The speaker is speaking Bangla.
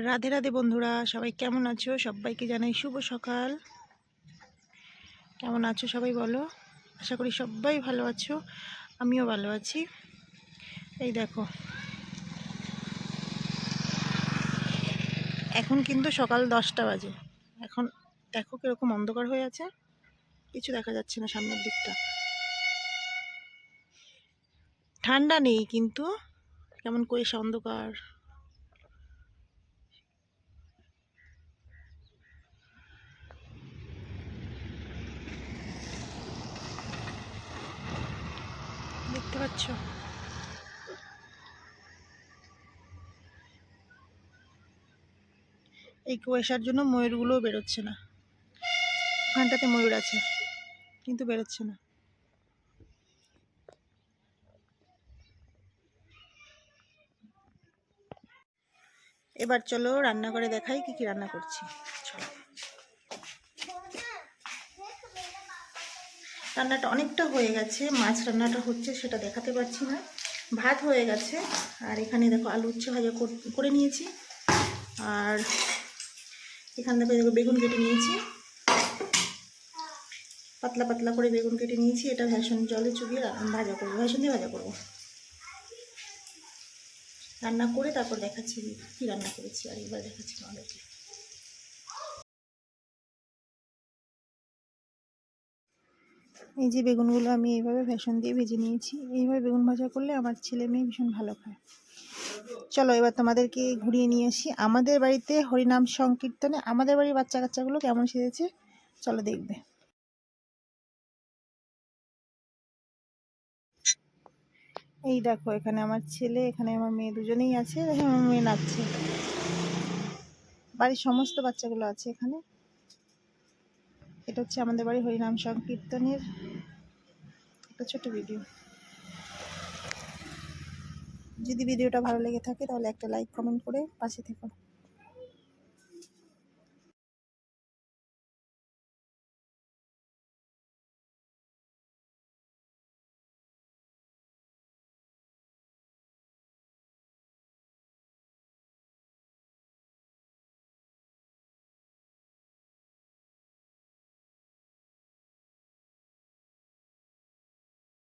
রাধে রাধে বন্ধুরা, সবাই কেমন আছো? সবাইকে জানাই শুভ সকাল। কেমন আছো সবাই বলো? আশা করি সবাই ভালো আছো, আমিও ভালো আছি। এই দেখো। এখন কিন্তু সকাল দশটা বাজে। এখন দেখো কীরকম অন্ধকার হয়ে আছে। কিছু দেখা যাচ্ছে না সামনের দিকটা। ঠান্ডা নেই কিন্তু, কেমন করে অন্ধকার। দেখতে পাচ্ছ? এই কুয়াশার জন্য ময়ূরগুলোও বেরোচ্ছে না। ওখানটাতে ময়ূর আছে, কিন্তু বেরোচ্ছে না। এবার চলো রান্না করে দেখাই কি কি রান্না করছি। চলো। রান্নাটা অনেকটা হয়ে গেছে, মাছ রান্নাটা হচ্ছে সেটা দেখাতে পারছি না। ভাত হয়ে গেছে, আর এখানে দেখো আলু উচ্ছে ভাজা কর- নিয়েছি। আর এখান থেকে দেখো বেগুন কেটে নিয়েছি। পাতলা পাতলা করে বেগুন কেটে নিয়েছি, এটা ভ্যাসন জলে চুবিয়ে ভাজা করব ভ্যাসন দিয়ে ভাজা করব। রান্না করে তারপর দেখাচ্ছি কী রান্না করেছি, আর এবার দেখাচ্ছি তোমাদেরকে। এই যে বেগুনগুলো আমি এইভাবে ভেষণ দিয়ে ভেজে নিয়েছি। এইভাবে বেগুন ভাজা করলে আমার ছেলে মেয়ে ভীষণ ভালো খায়। চলো এবার তোমাদেরকে ঘুরিয়ে নিয়ে আসি। আমাদের বাড়িতে হরিনাম সংকীর্তনে আমাদের বাড়ির বাচ্চা কাচ্চাগুলো কেমন সেজেছে? চলো দেখবে। এই দেখো, এখানে আমার ছেলে, এখানে আমার মেয়ে দুজনেই আছে আমার মেয়ে নাচছে। বাড়ির সমস্ত বাচ্চাগুলো আছে এখানে। এটা হচ্ছে আমাদের বাড়ি হরিনাম সংকীর্তনের একটা ছোট ভিডিও। যদি ভিডিওটা ভালো লেগে থাকে তাহলে একটা লাইক কমেন্ট করে পাশে থেকো।